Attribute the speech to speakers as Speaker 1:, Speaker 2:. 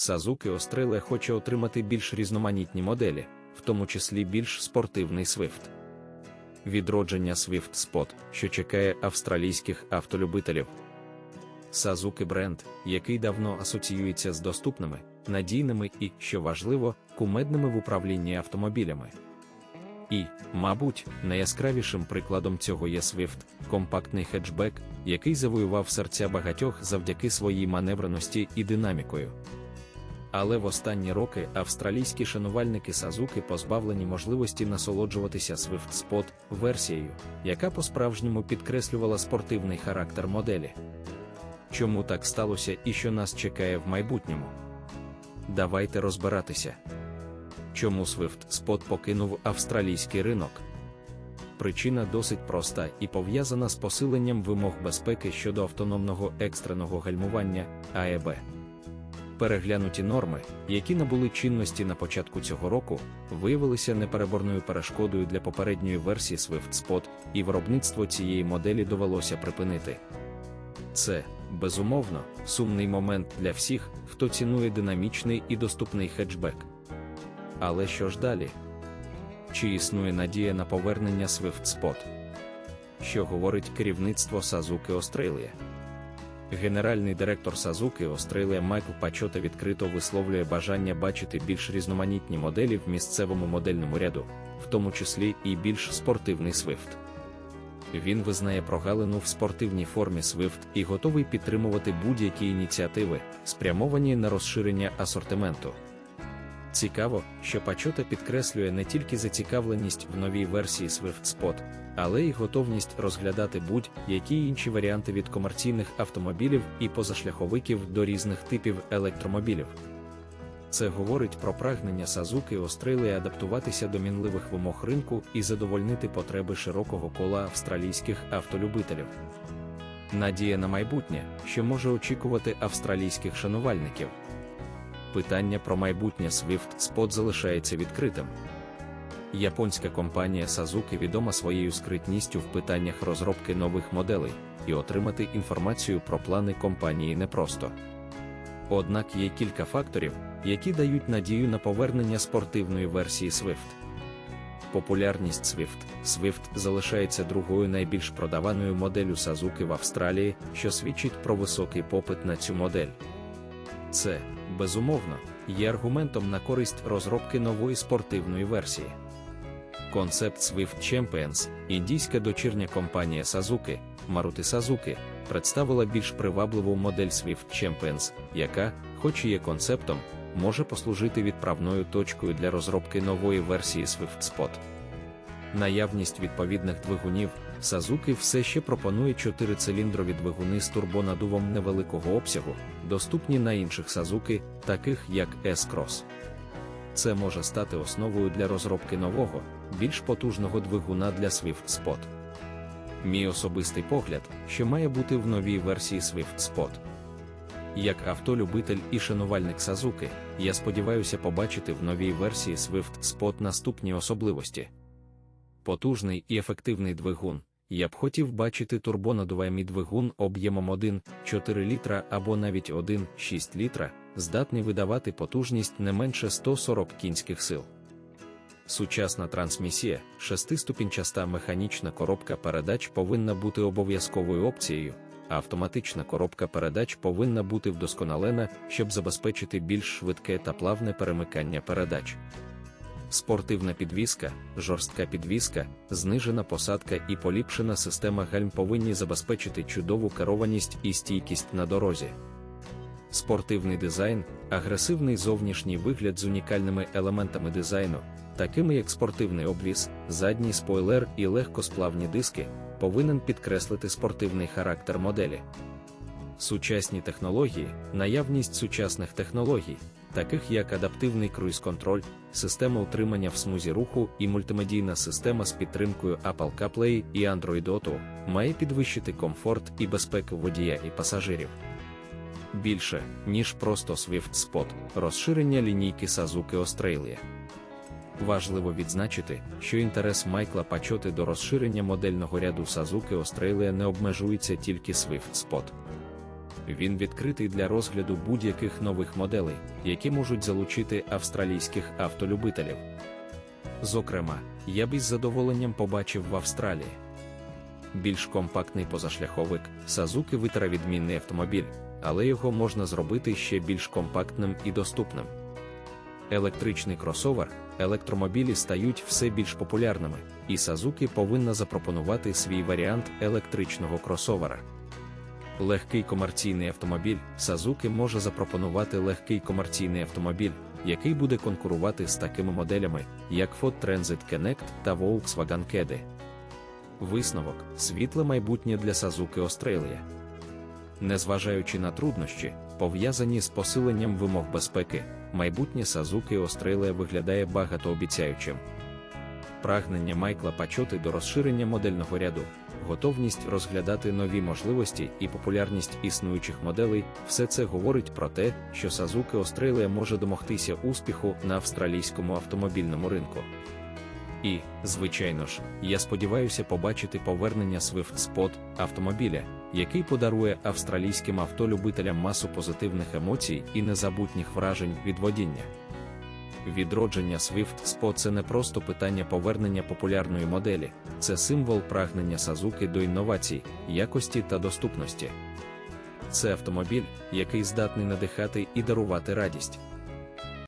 Speaker 1: Сазуки Australia хоче отримати більш різноманітні моделі, в тому числі більш спортивний Swift. Відродження Swift Spot, що чекає австралійських автолюбителів. Сазуки бренд, який давно асоціюється з доступними, надійними і, що важливо, кумедними в управлінні автомобілями. І, мабуть, найяскравішим прикладом цього є Swift, компактний хеджбек, який завоював серця багатьох завдяки своїй маневреності і динамікою. Але в останні роки австралійські шанувальники Сазуки позбавлені можливості насолоджуватися Swift Spot версією, яка по-справжньому підкреслювала спортивний характер моделі. Чому так сталося і що нас чекає в майбутньому? Давайте розбиратися. Чому Swift Spot покинув австралійський ринок? Причина досить проста і пов'язана з посиленням вимог безпеки щодо автономного екстреного гальмування АЕБ. Переглянуті норми, які набули чинності на початку цього року, виявилися непереборною перешкодою для попередньої версії Swift Spot, і виробництво цієї моделі довелося припинити. Це, безумовно, сумний момент для всіх, хто цінує динамічний і доступний хеджбек. Але що ж далі? Чи існує надія на повернення Swift Spot? Що говорить керівництво Сазуки Australia? Генеральний директор Сазуки Остреле Майкл Пачота відкрито висловлює бажання бачити більш різноманітні моделі в місцевому модельному ряду, в тому числі і більш спортивний Свифт. Він визнає прогалину в спортивній формі Swift і готовий підтримувати будь-які ініціативи, спрямовані на розширення асортименту. Цікаво, що Пачота підкреслює не тільки зацікавленість в новій версії Swift Spot, але й готовність розглядати будь-які інші варіанти від комерційних автомобілів і позашляховиків до різних типів електромобілів. Це говорить про прагнення Сазуки Australia адаптуватися до мінливих вимог ринку і задовольнити потреби широкого кола австралійських автолюбителів. Надія на майбутнє, що може очікувати австралійських шанувальників. Питання про майбутнє Swift Spot залишається відкритим. Японська компанія Sasuke відома своєю скритністю в питаннях розробки нових моделей, і отримати інформацію про плани компанії непросто. Однак є кілька факторів, які дають надію на повернення спортивної версії Swift. Популярність Swift Swift залишається другою найбільш продаваною моделлю Sasuke в Австралії, що свідчить про високий попит на цю модель. Це, безумовно, є аргументом на користь розробки нової спортивної версії. Концепт Swift Champions, індійська дочірня компанія Sasuke, Maruti Suzuki, представила більш привабливу модель Swift Champions, яка, хоч і є концептом, може послужити відправною точкою для розробки нової версії Swift Spot. Наявність відповідних двигунів Suzuki все ще пропонує 4-циліндрові двигуни з турбонадувом невеликого обсягу, доступні на інших Suzuki, таких як S-Cross. Це може стати основою для розробки нового, більш потужного двигуна для Swift Spot. Мій особистий погляд, що має бути в новій версії Swift Spot. Як автолюбитель і шанувальник Suzuki, я сподіваюся побачити в новій версії Swift Spot наступні особливості. Потужний і ефективний двигун. Я б хотів бачити турбонадуваємий двигун об'ємом 1,4 літра або навіть 1,6 літра, здатний видавати потужність не менше 140 кінських сил. Сучасна трансмісія, шестиступінчаста механічна коробка передач повинна бути обов'язковою опцією, а автоматична коробка передач повинна бути вдосконалена, щоб забезпечити більш швидке та плавне перемикання передач. Спортивна підвізка, жорстка підвізка, знижена посадка і поліпшена система гальм повинні забезпечити чудову керованість і стійкість на дорозі. Спортивний дизайн, агресивний зовнішній вигляд з унікальними елементами дизайну, такими як спортивний обвіз, задній спойлер і легкосплавні диски, повинен підкреслити спортивний характер моделі. Сучасні технології, наявність сучасних технологій, таких як адаптивний круїз-контроль, система утримання в смузі руху і мультимедійна система з підтримкою Apple CarPlay і Android Auto, має підвищити комфорт і безпеку водія і пасажирів. Більше, ніж просто Swift Spot, розширення лінійки Suzuki Australia. Важливо відзначити, що інтерес Майкла Пачоти до розширення модельного ряду Suzuki Australia не обмежується тільки Swift Spot. Він відкритий для розгляду будь-яких нових моделей, які можуть залучити австралійських автолюбителів. Зокрема, я б із задоволенням побачив в Австралії. Більш компактний позашляховик Сазуки Витара відмінний автомобіль, але його можна зробити ще більш компактним і доступним. Електричний кросовер, електромобілі стають все більш популярними, і Сазуки повинна запропонувати свій варіант електричного кросовера. Легкий комерційний автомобіль Сазуки може запропонувати легкий комерційний автомобіль, який буде конкурувати з такими моделями, як Ford Transit Connect та Volkswagen Caddy. Висновок світле майбутнє для Сазуки Australia. Незважаючи на труднощі, пов'язані з посиленням вимог безпеки, майбутнє Сазуки Australia виглядає багатообіцяючим. Прагнення Майкла Пачоти до розширення модельного ряду, готовність розглядати нові можливості і популярність існуючих моделей все це говорить про те, що Сазуки Australia може домогтися успіху на австралійському автомобільному ринку. І, звичайно ж, я сподіваюся побачити повернення Swift Spot автомобіля, який подарує австралійським автолюбителям масу позитивних емоцій і незабутніх вражень від водіння. Відродження Swift Spot – це не просто питання повернення популярної моделі, це символ прагнення Сазуки до інновацій, якості та доступності. Це автомобіль, який здатний надихати і дарувати радість.